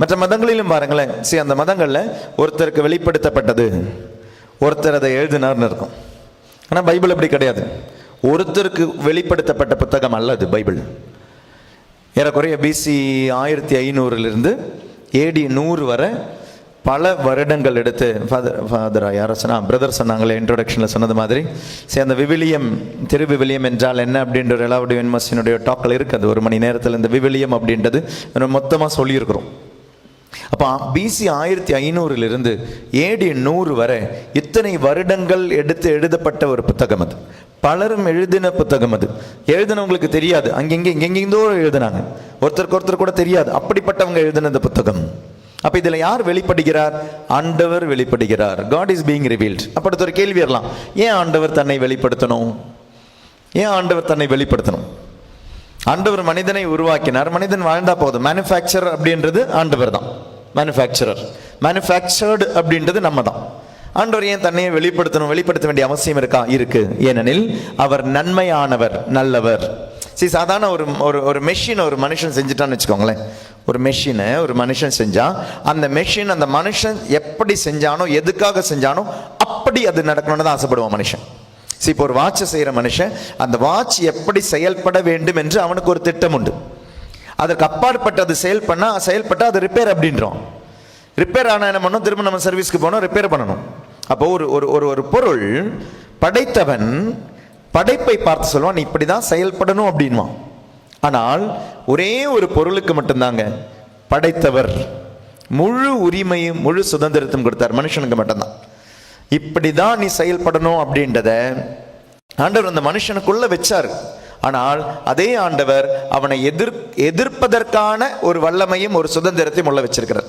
மற்ற மதங்களிலும் பாருங்களேன். சரி அந்த மதங்களில் ஒருத்தருக்கு வெளிப்படுத்தப்பட்டது. ஒருத்தர் அதை எழுதினார்னு இருக்கும் ஆனால் பைபிள் அப்படி கிடையாது. ஒருத்தருக்கு வெளிப்படுத்தப்பட்ட புத்தகம் அல்ல அது பைபிள். ஏறக்குறைய பிசி ஆயிரத்தி ஐநூறுலேருந்து ஏடி நூறு வரை பல வருடங்கள் எடுத்து ஃபாதர் ஃபாதர் யாரோ சொன்னால் பிரதர் சொன்னாங்களே இன்ட்ரோடக்ஷனில் சொன்னது மாதிரி. சரி அந்த விவிலியம் திரு விவிலியம் என்றால் என்ன அப்படின்ற எல்லாவுடைய யூனிவர்சிட்டியினுடைய டாக்கில் இருக்குது ஒரு மணி நேரத்தில் இந்த விவிலியம் அப்படின்றது மொத்தமாக சொல்லியிருக்கிறோம். அப்போ பிசி ஆயிரத்தி ஐநூறுலேருந்து ஏடி நூறு வரை இத்தனை வருடங்கள் எடுத்து எழுதப்பட்ட ஒரு புத்தகம் அது. பலரும் எழுதின புத்தகம் அது. எழுதினவங்களுக்கு தெரியாது. அங்கெங்கே எங்கெங்கிருந்தோ எழுதினாங்க. ஒருத்தருக்கு ஒருத்தர் கூட தெரியாது. அப்படிப்பட்டவங்க எழுதின இந்த புத்தகம். அப்போ இதில் யார் வெளிப்படுகிறார்? ஆண்டவர் வெளிப்படுகிறார். காட் இஸ் பீங் ரிவீல்ட் அப்ப ஒரு கேள்வி வரலாம். ஏன் ஆண்டவர் தன்னை வெளிப்படுத்தணும்? ஏன் ஆண்டவர் தன்னை வெளிப்படுத்தணும்? ஆண்டவர் மனிதனை உருவாக்கினார். மனிதன் வாழ்ந்தா போதும். மேனுஃபேக்சர் அப்படின்றது ஆண்டவர் தான். மேனுஃபேக்சரர் மேனுஃபேக்சர்டு அப்படின்றது நம்ம தான். ஆண்டவர் ஏன் தன்னையை வெளிப்படுத்தணும் வெளிப்படுத்த வேண்டிய அவசியம் இருக்கா? இருக்கு. ஏனெனில் அவர் நன்மையானவர் நல்லவர். சரி சாதாரண ஒரு ஒரு ஒரு மெஷின் ஒரு மனுஷன் செஞ்சுட்டான்னு வச்சுக்கோங்களேன். ஒரு மெஷினை ஒரு மனுஷன் செஞ்சா அந்த மெஷின் அந்த மனுஷன் எப்படி செஞ்சானோ எதுக்காக செஞ்சானோ அப்படி அது நடக்கணும்னு தான் ஆசைப்படுவான் மனுஷன். சரி இப்போ ஒரு வாட்சை செய்கிற மனுஷன் அந்த வாட்ச் எப்படி செயல்பட வேண்டும் என்று அவனுக்கு ஒரு திட்டம் உண்டு அதற்கு அப்பாற்பட்டு அது செயல் பண்ணால் செயல்பட்டால் அது ரிப்பேர் அப்படின்றோம். ரிப்பேர் ஆனால் என்ன பண்ணணும் திரும்ப நம்ம சர்வீஸ்க்கு போனோம் ரிப்பேர் பண்ணணும். அப்போ ஒரு ஒரு ஒரு ஒரு பொருள் படைத்தவன் படைப்பை பார்த்து சொல்லுவான் நீ இப்படி தான் செயல்படணும் அப்படின்வான் ஆனால் ஒரே ஒரு பொருளுக்கு மட்டும்தாங்க படைத்தவர் முழு உரிமையும் முழு சுதந்திரத்தையும் கொடுத்தார். மனுஷனுக்கு மட்டும்தான். இப்படிதான் நீ செயல்படணும் அப்படின்றத ஆண்டவர் அந்த மனுஷனுக்குள்ள வச்சார். ஆனால் அதே ஆண்டவர் அவனை எதிர் எதிர்ப்பதற்கான ஒரு வல்லமையும் ஒரு சுதந்திரத்தையும் உள்ள வச்சிருக்கிறார்.